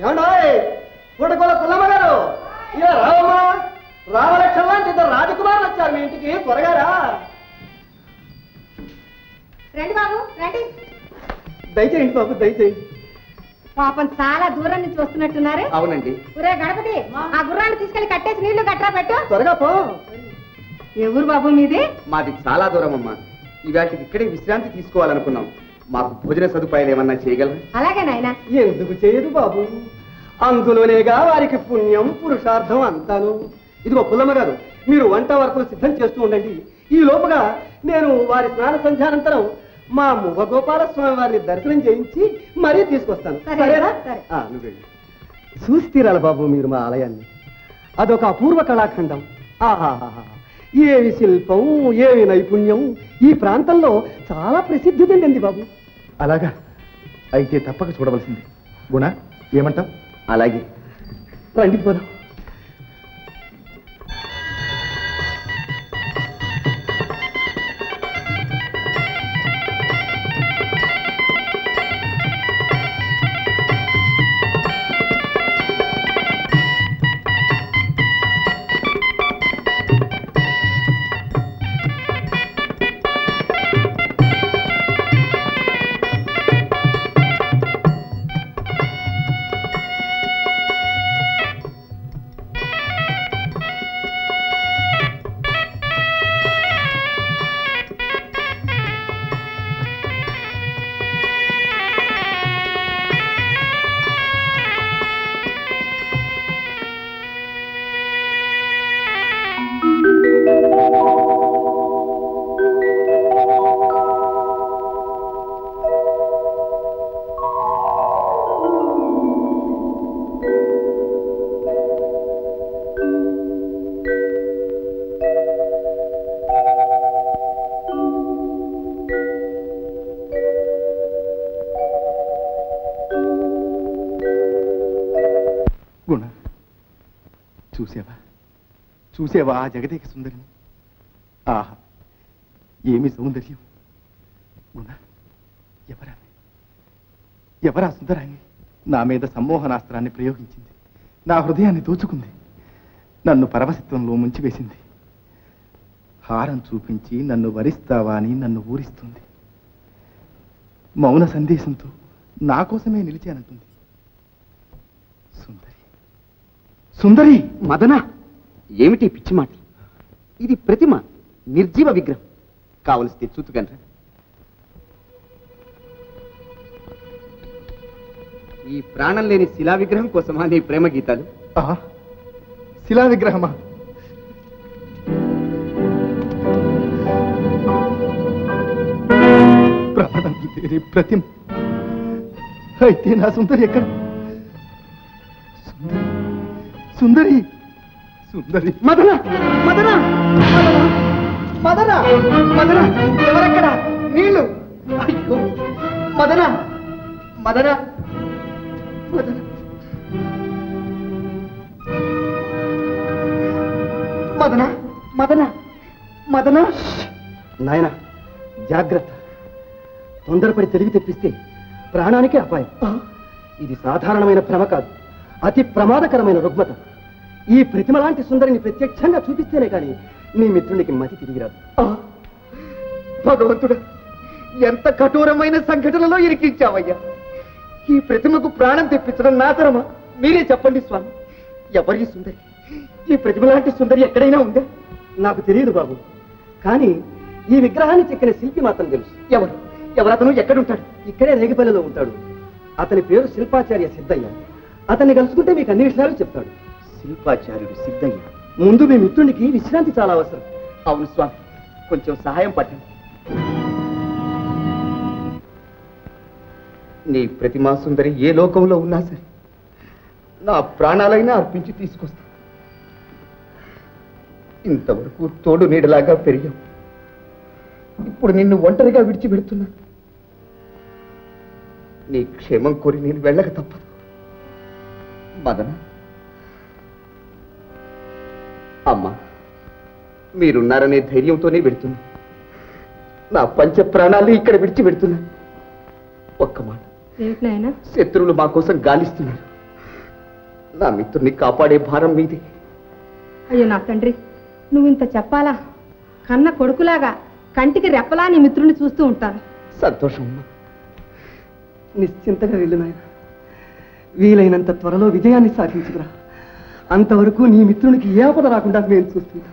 ఏమండోయ్? పూటకోల పుల్లమ్మ గారు. ఇలా రావమ్మా. రామలక్ష్మణ లాంటి ఇద్దరు రాజకుమారులు వచ్చారు మీ ఇంటికి. త్వరగా రా రండి బాబు రండి. దయచేయండి బాబు దయచేయండి. పాపం చాలా దూరం నుంచి వస్తున్నట్టున్నారు. అవునండి. ఒరే గణపతి ఆ గుర్రాన్ని తీసుకెళ్ళి కట్టేసి నీళ్ళు కట్టరా పెట్టు. త్వరగా పో. ఎవరు బాబు మీది? మాది చాలా దూరం అమ్మా ఇవాటికి ఇక్కడే విశ్రాంతి తీసుకోవాలనుకున్నాం. మాకు భోజన సదుపాయాలు ఏమన్నా చేయగలరా? అలాగే నాయనా. ఎందుకు చేయదు బాబు? అందులోనేగా వారికి పుణ్యం పురుషార్థం అంతాను. ఇదిగో పుల్లమ్మ గారు మీరు వంట వరకులు సిద్ధం చేస్తూ ఉండండి. ఈ లోపుగా నేను వారి స్నాన సంధ్యానంతరం మా మువ్వ గోపాల స్వామి వారిని దర్శనం చేయించి మరీ తీసుకొస్తాను. సరే, సరేనా? సరే. ఆ, నువ్వు వెళ్ళు. చూసి తీరాలి బాబు మీరు మా ఆలయాన్ని. అదొక అపూర్వ కళాఖండం. ఆహాహాహా. ఏమి శిల్పం ఏమి నైపుణ్యం ఈ ప్రాంతంలో చాలా ప్రసిద్ధి చెందింది బాబు. అలాగా. అయితే తప్పక చూడవలసింది. గుణ ఏమంటావ్? అలాగే. రండి పోదాం. చూసావా? చూసావా ఆ జగదేక సుందరిని? ఆహా ఏమి సౌందర్యం? గుణ ఎవరా ఎవరా సుందరాన్ని నా మీద సమ్మోహనాస్త్రాన్ని ప్రయోగించింది. నా హృదయాన్ని దోచుకుంది. నన్ను పరవశత్వంలో ముంచివేసింది. హారం చూపించి నన్ను వరిస్తావా అని నన్ను ఊరిస్తుంది. మౌన సందేశంతో నా కోసమే నిలిచానంటుంది. సుందరి. సుందరి మదన. ఏమిటి పిచ్చి మాట ఇది ప్రతిమ నిర్జీవ విగ్రహం. కావలిస్తే చూతుకనరా ఈ ప్రాణం లేని శిలా విగ్రహం కోసమా నీ ప్రేమ గీతాలు? శిలా విగ్రహమా ప్రాణానికి ప్రతిమ. అయితే నా సుందరి ఎక్కడ? సుందరి. సుందరి. మదన మదన మదన మదన ఎవరెక్కడ? నీళ్ళు అయ్యో. మదన మదన మదన. మదన మదన మదన. నాయన జాగ్రత్త. తొందరపడి తెలివి తెప్పిస్తే ప్రాణానికి అపాయం. ఇది సాధారణమైన భ్రమ కాదు. అతి ప్రమాదకరమైన రుగ్మత. ఈ ప్రతిమ లాంటి సుందరిని ప్రత్యక్షంగా చూపిస్తేనే కానీ నీ మిత్రునికి మతి తిరిగిరాదు. భగవంతుడా ఎంత కఠోరమైన సంఘటనలో ఇరికించావయ్యా. ఈ ప్రతిమకు ప్రాణం తెప్పించడం నా తరమా మీరే చెప్పండి స్వామి. ఎవరి సుందరి? ఈ ప్రతిమ లాంటి సుందరి ఎక్కడైనా ఉందా? నాకు తెలియదు బాబు. కానీ ఈ విగ్రహాన్ని చెక్కిన శిల్పి మాత్రం తెలుసు. ఎవరు? ఎవరతను ఎక్కడుంటాడు? ఇక్కడే రేగిపల్లిలో ఉంటాడు. అతని పేరు శిల్పాచార్య సిద్ధయ్య. అతన్ని కలుసుకుంటే మీకు అన్ని విషయాలు చెప్తాడు. శిల్పాచార్యుడు సిద్ధయ్య. ముందు మీ మిత్రునికి విశ్రాంతి చాలా అవసరం. అవును స్వామి కొంచెం సహాయం పట్టండి. నీ ప్రతిమా సుందరి ఏ లోకంలో ఉన్నా సరే నా ప్రాణాలైనా అర్పించి తీసుకొస్తా. ఇంతవరకు తోడు నీడలాగా పెరిగాం ఇప్పుడు నిన్ను ఒంటరిగా విడిచిపెడుతున్నా. నీ క్షేమం కోరి నేను వెళ్ళక తప్పదు. మదన. అమ్మా మీరున్నారనే ధైర్యంతోనే పెడుతున్నా నా పంచ ప్రాణాలు ఇక్కడ విడిచిపెడుతున్నా ఒక్క మాట. శత్రువులు మా కోసం గాలిస్తున్నారు. నా మిత్రుని కాపాడే భారం మీది. అయ్యో నా తండ్రి నువ్వు ఇంత చెప్పాలా? కన్న కొడుకులాగా కంటికి రెప్పలా నీ మిత్రుని చూస్తూ ఉంటాను. సంతోషం అమ్మా. నిశ్చింతగా వెళ్ళు నాయన. వీలైనంత త్వరలో విజయాన్ని సాధించుకురా. అంతవరకు నీ మిత్రునికి ఏ ఆపద రాకుండా నేను చూస్తుంటా.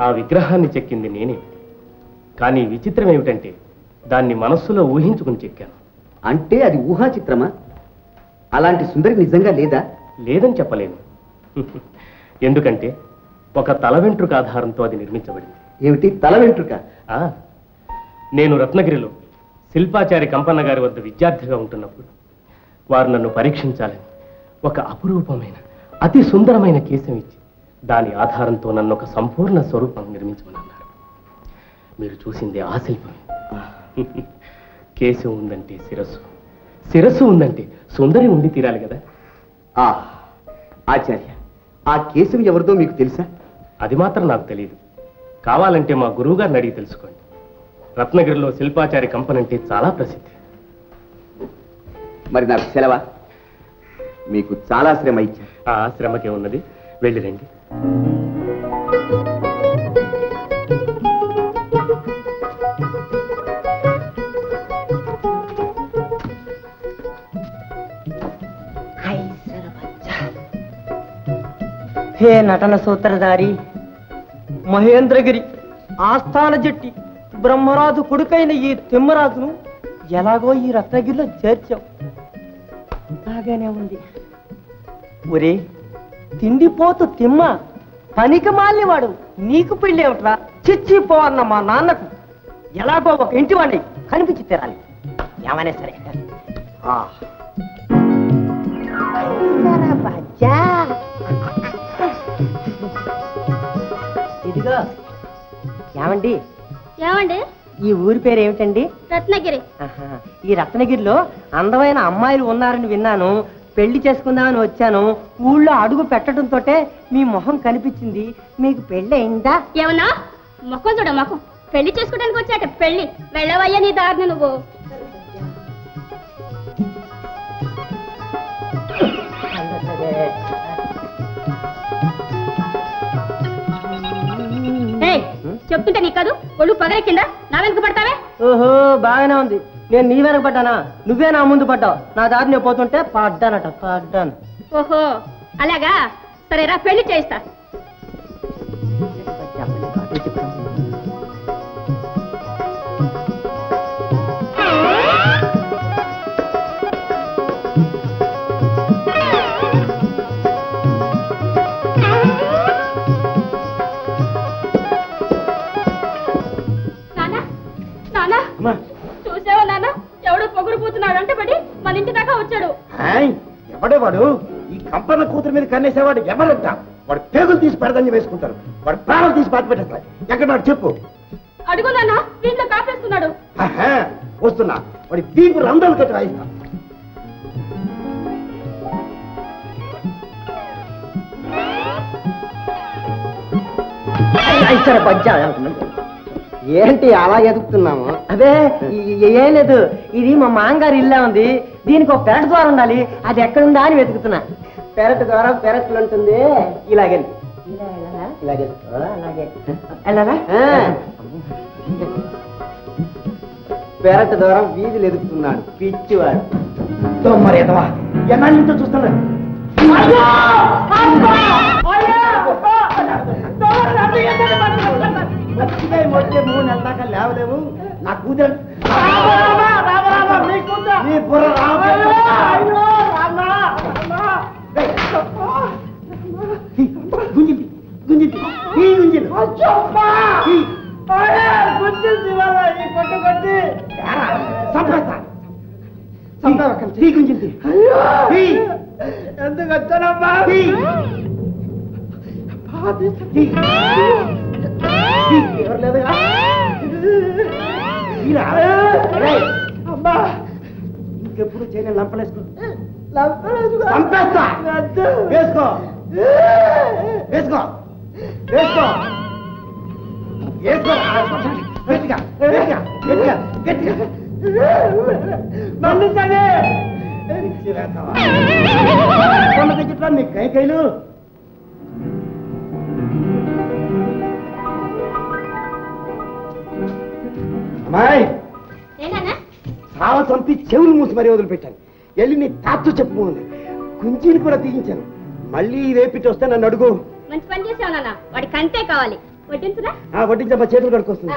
ఆ విగ్రహాన్ని చెక్కింది నేనే. కానీ విచిత్రం ఏమిటంటే దాన్ని మనస్సులో ఊహించుకుని చెక్కాను. అంటే అది ఊహా చిత్రమా అలాంటి సుందరి నిజంగా లేదా? లేదని చెప్పలేను. ఎందుకంటే ఒక తల వెంట్రుక ఆధారంతో అది నిర్మించబడింది. ఏమిటి? తల వెంట్రుక. ఆ, నేను రత్నగిరిలో శిల్పాచారి కంపన్న గారి వద్ద విద్యార్థిగా ఉంటున్నప్పుడు వారు నన్ను పరీక్షించాలని ఒక అపురూపమైన అతి సుందరమైన కేశం ఇచ్చి దాని ఆధారంతో నన్ను ఒక సంపూర్ణ స్వరూపం నిర్మించమని అన్నారు మీరు చూసింది ఆ శిల్పమే కేశం ఉందంటే శిరస్సు. శిరస్సు ఉందంటే సుందరి ఉండి తీరాలి కదా. ఆచార్య ఆ కేశం ఎవరిదో మీకు తెలుసా? అది మాత్రం నాకు తెలియదు కావాలంటే మా గురువు గారిని అడిగి తెలుసుకోండి. రత్నగిరిలో శిల్పాచారి కంపెనీ అంటే చాలా ప్రసిద్ధి. మరి నాకు సెలవా? మీకు చాలా శ్రమ ఇచ్చాను. ఆ శ్రమకే ఉన్నది. వెళ్ళి రండి. హే నటన సూత్రధారి. మహేంద్రగిరి ఆస్థాన జట్టి బ్రహ్మరాజు కొడుకైన ఈ తిమ్మరాజును ఎలాగో ఈ రత్నగిరిలో చేర్చావు బాగానే ఉంది. ఒరే తిండిపోతు తిమ్మ పనికి మాలినవాడు నీకు పెళ్ళి ఏమిట్రా? చిచ్చిపో అన్న మా నాన్నకు. ఎలాగో ఒక ఇంటి వాడి కనిపించి తీరాలి. ఏమైనా సరే. ఆ. ఏమండి? ఏమండి? ఈ ఊరి పేరు ఏమిటండి? రత్నగిరి. ఈ రత్నగిరిలో అందమైన అమ్మాయిలు ఉన్నారని విన్నాను. పెళ్ళి చేసుకుందామని వచ్చాను. ఊళ్ళో అడుగు పెట్టడంతో మీ మొహం కనిపించింది. మీకు పెళ్ళి అయిందా ఏమన్నా? మొక్కం చూడ మొక్కం పెళ్ళి చేసుకోవడానికి వచ్చాట పెళ్ళి. వెళ్ళవయ్యా నీ దారిని నువ్వు. చెప్తుంటే నీ కాదు ఒళ్ళు పగల కింద. నా వెనుక పడతావే? ఓహో బాగానే ఉంది. నేను నీ వెనక పడ్డానా? నువ్వే నా ముందు పడ్డావు. నా దారి నేను పోతుంటే పడ్డానట పడ్డాను. ఓహో అలాగా? సరేరా పెళ్ళి చేయిస్తా. చూసావా నాన్న? ఎవడో పొగురుపోతున్నాడు అంటే పడి మన ఇంటి దాకా వచ్చాడు. ఎవడే వాడు? ఈ కంపన్న కూతురు మీద కన్నేసేవాడు ఎవరంట? వాడు పేగులు తీసి పెడదని వేసుకుంటారు. వాడు ప్రాణాలు తీసి పాతి పెట్టేస్తారు ఎక్కడ వాడు చెప్పు. అడుగు నాన్న దీంట్లో కాపేస్తున్నాడు. వస్తున్నా. వాడి దీపు రంధ్రాలు కట్టి రాయిస్తా. ఐసరా బజ్జా ఏంటి అలా ఎదుగుతున్నాము? అదే ఈ- ఏం లేదు. ఇది మా మాంగారి ఇల్లా ఉంది. దీనికి ఒక పెరట్ ద్వారం ఉండాలి. అది ఎక్కడుందా అని వెతుకుతున్నా. పెరట్ ద్వారం పెరట్లు ఉంటుంది. ఇలాగే. ఇలాగే అలాగే. పెరట ద్వారా వీధులు ఎదుగుతున్నాడు. పిచ్చివాడు. మరి ఎదవా. ఎన్నాళ్ళ నుంచో చూస్తున్నా వచ్చే మూడు నెలల దాకా లేవలేవు. నా కూతురు. నీ బుర్ర గుంజింది గుంజింది ఈ గుంజింది గుంజింది ఎందుకు వచ్చానమ్మా ఎవరు లేదు అమ్మా! ఇంకెప్పుడు చేయని లంపలేసుకో. చంపేస్తా వేసుకో. వేసుకో. వేసుకో. గట్టిగా గట్టిగా గట్టిగా గట్టిగా. మన్నించండి కొండ దగ్గర నీ కై అమ్మాయి ఏనానా సావ చంపి చెవులు మూసి మరీ వదిలిపెట్టాను. వెళ్ళి నీ తాతతో చెప్పుకోండి కుంచీని కూడా తీయించాను. మళ్ళీ రేపిటి వస్తే నన్ను అడుగు. మంచి పని చేసావు నాన్న. వాడికి అంతే కావాలి. వడ్డించురా? ఆ వడ్డించమ్మా చేతులు కడుకొస్తుంది.